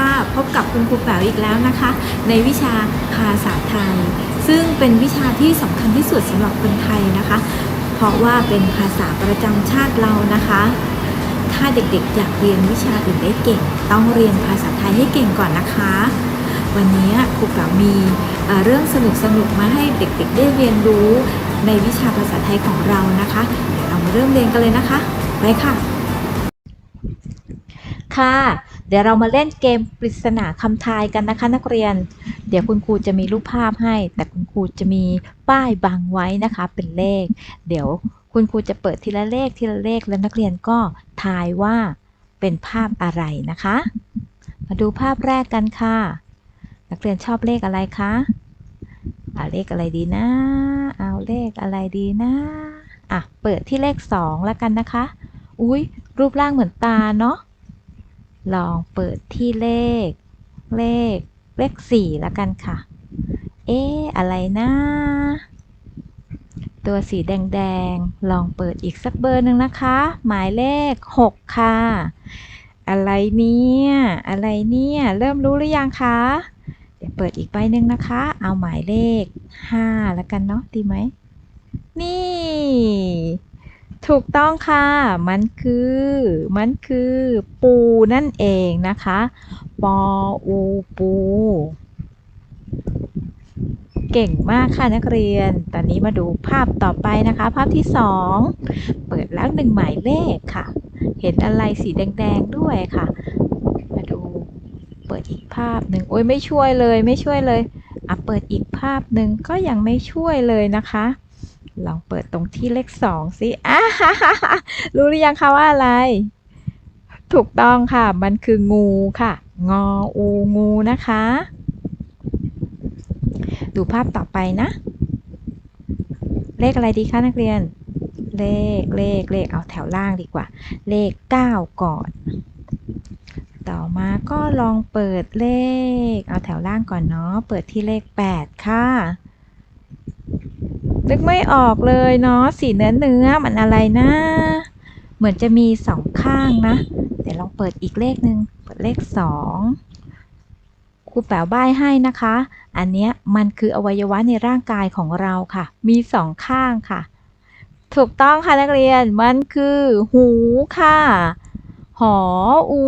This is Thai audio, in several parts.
ค่ะ พบกับคุณครูแป๋วอีกแล้วนะคะ ในวิชาภาษาไทย ซึ่งเป็นวิชาที่สำคัญที่สุดสำหรับคนไทยนะคะ เพราะว่าเป็นภาษาประจำชาติเรานะคะ ถ้าเด็กๆ อยากเรียนวิชาอื่นได้เก่ง ต้องเรียนภาษาไทยให้เก่งก่อนนะคะ วันนี้ครูแป๋วมีเอ่อเรื่องสนุกๆมาให้เด็กๆ ได้เรียนรู้ในวิชาภาษาไทยของเรานะคะเดี๋ยวเรามาเริ่มเรียนกันเลยนะคะไปค่ะค่ะ เดี๋ยวเรามาเล่นเกมปริศนาคำทายกันนะคะ นักเรียน เดี๋ยวคุณครูจะมีรูปภาพให้ แต่คุณครูจะมีป้ายบังไว้นะคะเป็นเลข เดี๋ยวคุณครูจะเปิดทีละเลขทีละเลขแล้วนักเรียนก็ทายว่าเป็นภาพอะไรนะคะ มาดูภาพแรกกันค่ะ นักเรียนชอบเลขอะไรคะเอาเลขอะไรดีนะ เอาเลขอะไรดีนะอะเปิดที่เลขสองแล้วกันนะคะ อุ้ยรูปร่างเหมือนตาเนาะ ลองเปิดที่เลข เลข เลขสี่แล้วกันค่ะ เอ๊ะ อะไรนะ ตัวสีแดงๆ ลองเปิดอีกสักเบอร์หนึ่งนะคะ หมายเลขหกค่ะ อะไรเนี่ย อะไรเนี่ย เริ่มรู้หรือยังคะ เดี๋ยวเปิดอีกใบหนึ่งนะคะ เอาหมายเลขห้าแล้วกันเนาะ ดีไหม นี่ ถูกต้องค่ะ มันคือ มันคือ ปูนั่นเองนะคะ ปออูปู เก่งมากค่ะนักเรียน ตอนนี้มาดูภาพต่อไปนะคะ ภาพที่สอง เปิดแล้วหนึ่งหมายเลขค่ะ เห็นอะไรสีแดง ๆ ด้วยค่ะ มาดู เปิดอีกภาพหนึ่งโอ้ยไม่ช่วยเลย ไม่ช่วยเลย อะ เปิดอีกภาพหนึ่งก็ยังไม่ช่วยเลยนะคะ ลองเปิดตรงที่เลขสองสิอ่ารู้หรือยังคะว่าอะไร ถูกต้องค่ะ มันคืองูค่ะ งออูงูนะคะ ดูภาพต่อไปนะ เลขอะไรดีคะนักเรียน เลขเลขเลขเอาแถวล่างดีกว่า เลข 9 ก่อน ต่อมาก็ลองเปิดเลข เอาแถวล่างก่อนเนาะ เปิดที่เลข 8 ค่ะ นึกไม่ออกเลยเนาะสีเนื้อเนื้อมันอะไรนะ เหมือนจะมีสองข้างนะเดี๋ยวลองเปิดอีกเลขหนึ่งเปิดเลขสองครูแป๋วใบ้ให้นะคะ อันเนี้ยมันคืออวัยวะในร่างกายของเราค่ะ มีสองข้างค่ะ ถูกต้องค่ะนักเรียน มันคือหูค่ะ หออู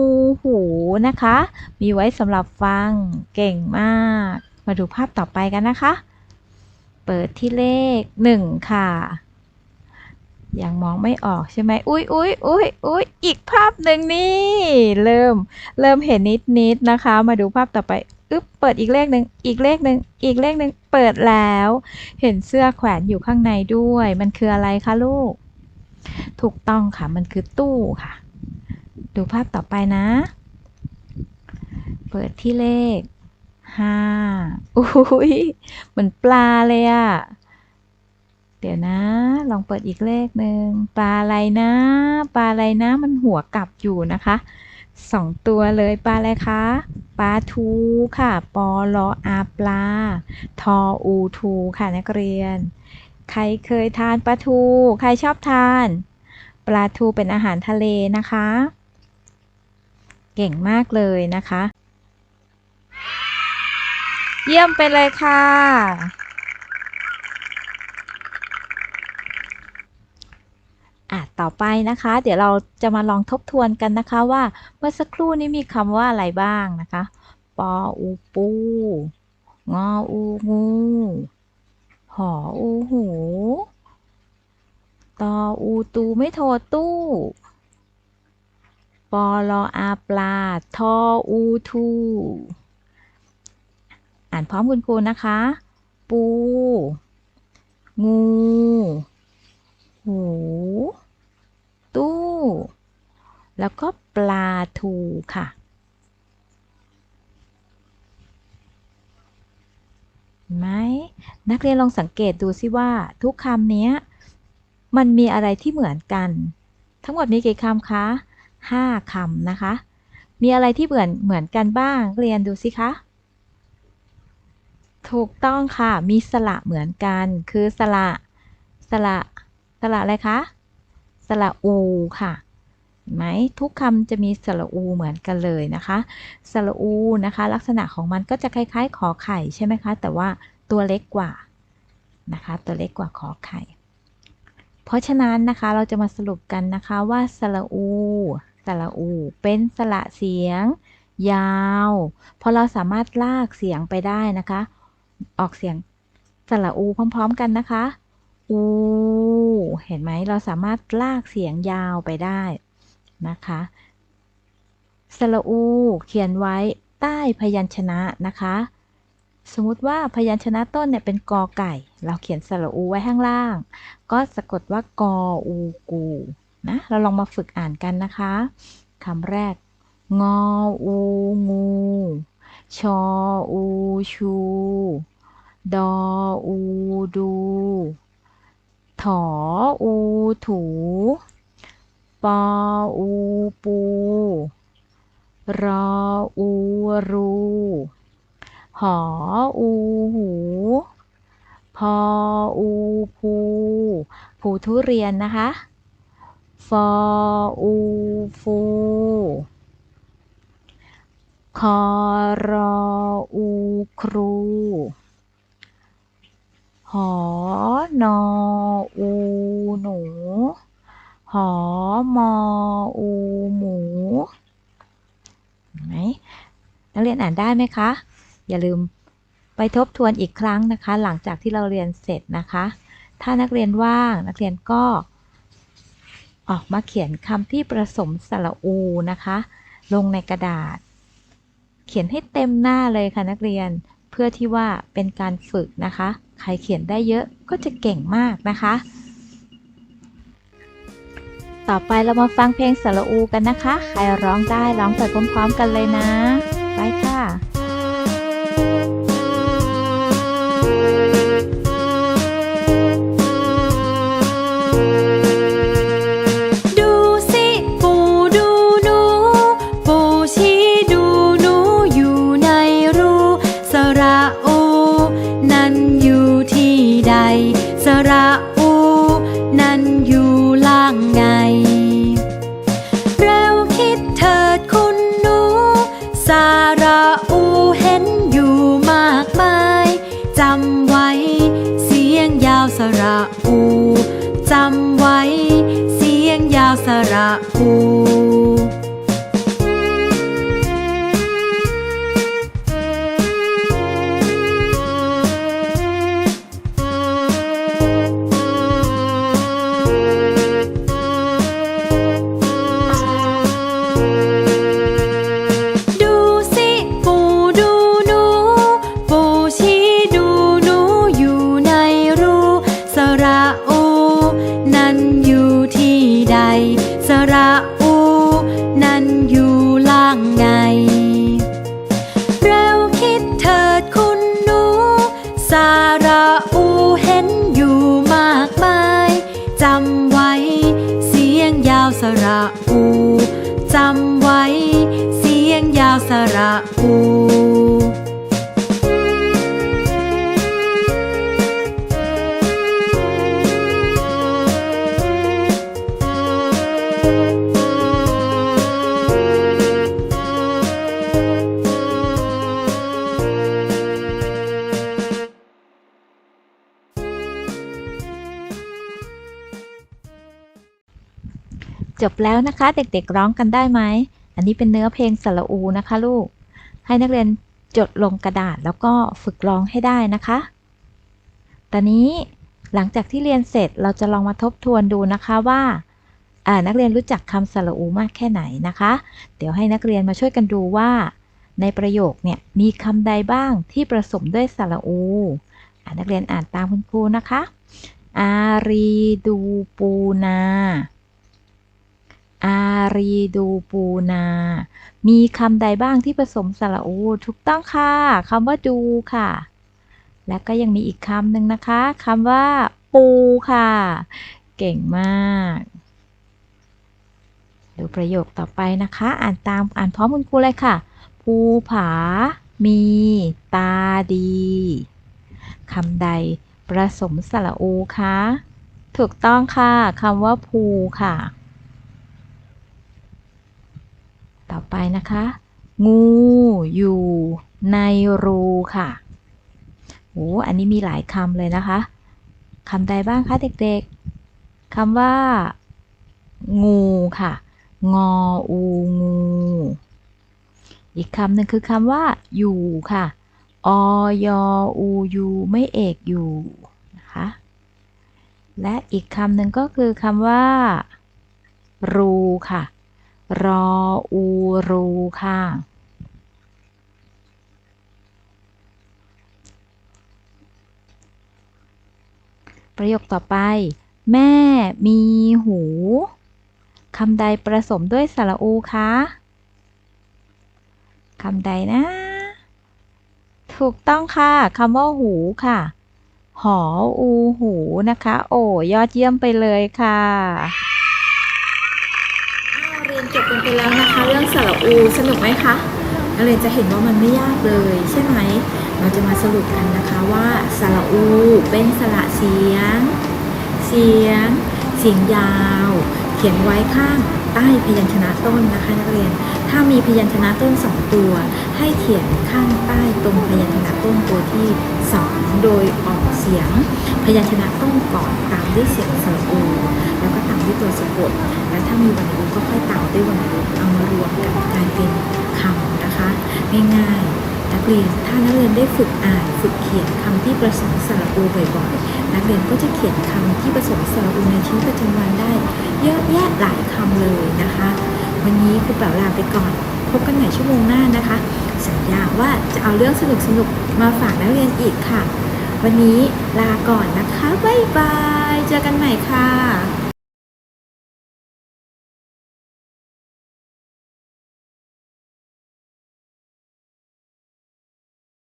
หูนะคะ มีไว้สำหรับฟัง เก่งมาก มาดูภาพต่อไปกันนะคะ เปิดที่เลขหนึ่งค่ะ ยังมองไม่ออกใช่ไหมอุ้ยอุ้ยอุ้ยอุ้ยอีกภาพหนึ่งนี่ เริ่ม เริ่มเห็นนิดนิดนะคะ มาดูภาพต่อไปอึ๊บเปิดอีกเลขหนึ่งอีกเลขหนึ่งอีกเลขหนึ่งเปิดแล้ว เห็นเสื้อแขวนอยู่ข้างในด้วย มันคืออะไรคะลูก ถูกต้องค่ะ มันคือตู้ค่ะ ดูภาพต่อไปนะ เปิดที่เลข ห้าอุ้ยเหมือนปลาเลยอะเดี๋ยวนะ ลองเปิดอีกเลขหนึ่งปลาอะไรนะ ปลาอะไรนะ มันหัวกลับอยู่นะคะสองตัวเลยปลาอะไรคะปลาทูค่ะ ปอลออาปลา ทออูทูค่ะนักเรียน ใครเคยทานปลาทู ใครชอบทาน ปลาทูเป็นอาหารทะเลนะคะ เก่งมากเลยนะคะ เยี่ยมไปเลยค่ะ อะ ต่อไปนะคะ เดี๋ยวเราจะมาลองทบทวนกันนะคะว่าเมื่อสักครู่นี้มีคำว่าอะไรบ้างนะคะ ปออูปู งออูงู หออูหูตออูตูไม่โทรตู้ปอลออาปลา ทออูทู อ่านพร้อมคุณครูนะคะ ปู งู หู ตู้ แล้วก็ปลาทูค่ะเห็นไหม นักเรียนลองสังเกตดูสิว่าทุกคำนี้มันมีอะไรที่เหมือนกัน ทั้งหมดมีกี่คำคะห้าคำนะคะ มีอะไรที่เหมือนเหมือนกันบ้างเรียนดูสิคะ ถูกต้องค่ะ มีสระเหมือนกัน คือสระ สระ สระอะไรคะ สระอูค่ะเห็นไหมทุกคำจะมีสระอูเหมือนกันเลยนะคะ สระอูนะคะ ลักษณะของมันก็จะคล้าย ๆ ขอไข่ใช่ไหมคะ แต่ว่าตัวเล็กกว่านะคะ ตัวเล็กกว่าขอไข่ เพราะฉะนั้นนะคะเราจะมาสรุปกันนะคะว่าสระอู สระอู เป็นสระเสียงยาวพราะเราสามารถลากเสียงไปได้นะคะ ออกเสียงสระอูพร้อม ๆ กันนะคะ อู เห็นไหมเราสามารถลากเสียงยาวไปได้นะคะสระอูเขียนไว้ใต้พยัญชนะนะคะ สมมุติว่าพยัญชนะต้นเนี่ยเป็นกอไก่ เราเขียนสระอูไว้ข้างล่าง ก็สะกดว่ากออูกูนะเราลองมาฝึกอ่านกันนะคะคำแรก งออูงู ชออูชู ดออูดู ถออูถู ปออูปู รออูรู หออูหู พออูภูภูทุเรียนนะคะ ฟออูฟูคอรออูครู หอนออูหนู หอมออูหมูเห็นไหมนักเรียนอ่านได้ไหมคะ อย่าลืมไปทบทวนอีกครั้งนะคะ หลังจากที่เราเรียนเสร็จนะคะ ถ้านักเรียนว่างนักเรียนก็ออกมาเขียนคำที่ผสมสระอูนะคะ ลงในกระดาษ เขียนให้เต็มหน้าเลยค่ะนักเรียนเพื่อที่ว่าเป็นการฝึกนะคะ ใครเขียนได้เยอะก็จะเก่งมากนะคะ ต่อไปเรามาฟังเพลงสระอูกันนะคะ ใครร้องได้ร้องไปพร้อมๆกันเลยนะ ไปค่ะ ล่างไงเร็วคิดเถิดคุณหนู สาระอูเห็นอยู่มากมายจำไว้ เสียงยาวสระอูจำไว้ เสียงยาวสระอู จบแล้วนะคะ เด็กๆร้องกันได้ไหม อันนี้เป็นเนื้อเพลงสระอูนะคะลูก ให้นักเรียนจดลงกระดาษแล้วก็ฝึกร้องให้ได้นะคะ ตอนนี้หลังจากที่เรียนเสร็จเราจะลองมาทบทวนดูนะคะว่านักเรียนรู้จักคำสระอูมากแค่ไหนนะคะ เดี๋ยวให้นักเรียนมาช่วยกันดูว่า ในประโยคเนี่ยมีคำใดบ้างที่ผสมด้วยสระอูนักเรียนอ่านตามคุณครูนะคะ อารีดูปูนา อารีดูปูนา มีคำใดบ้างที่ผสมสระอูถูกต้องค่ะคำว่าดูค่ะ และก็ยังมีอีกคำหนึ่งนะคะคำว่า ปูค่ะ เก่งมาก ดูประโยคต่อไปนะคะ อ่านตามอ่านพร้อมคุณครูเลยค่ะ ภูผา มี ตาดีคำใดผสมสระอูคะถูกต้องค่ะคำว่าภูค่ะ่อไปนะคะ งูอยู่ในรูค่ะโอ้อันนี้มีหลายคำเลยนะคะคำใดบ้างคะเด็กๆคำว่า งูค่ะ งออูงู อีกคำหนึ่งคือคำว่า อยู่ค่ะอยอูยูไม่เอกอยู่นะคะและอีกคำหนึ่งก็คือคำว่า รูค่ะ รออูรูค่ะ ประโยคต่อไป แม่มีหูคำใดประสมด้วยสระอูคะคำใดนะ ถูกต้องค่ะคำว่าหูค่ะ หออูหูนะคะ โอ้ยอดเยี่ยมไปเลยค่ะ นจบกันไปแล้วนะคะ เรื่องสระอูสนุกไหมคะนักเรียนจะเห็นว่ามันไม่ยากเลย ใช่ไหม เราจะมาสรุปกันนะคะว่าสระอูเป็นสระเสียง เสียง เสียงยาว ขียนไว้ข้างใต้พยัญชนะต้นนะคะ นักเรียน ถ้ามีพยัญชนะต้นสองตัว ให้เขียนข้างใต้ตรงพยัญชนะต้นตัวที่สองโดยออกเสียง พยัญชนะต้นก่อนตามด้วยเสียงสระอูแล้วก็ตามด้วยตัวสะกดและถ้ามีวรรณยุกต์ก็ค่อยตามด้วยวรรณยุกต์เอามารวมกันกลายเป็นคำนะคะง่ายๆนักเรียนถ้านักเรียนได้ฝึกอ่านฝึกเขียนคำที่ผสมสระอูบ่อยๆนักเรียนก็จะเขียนคำที่ผสมสระอูในชีวิตประจำวันได้ เยอะแยะหลายคำเลยนะคะ วันนี้ครูเป๋าลาไปก่อน พบกันใหม่ชั่วโมงหน้านะคะ สัญญาว่าจะเอาเรื่องสนุกสนุกมาฝากนักเรียนอีกค่ะ วันนี้ลาก่อนนะคะ บ๊ายบาย เจอกันใหม่ค่ะ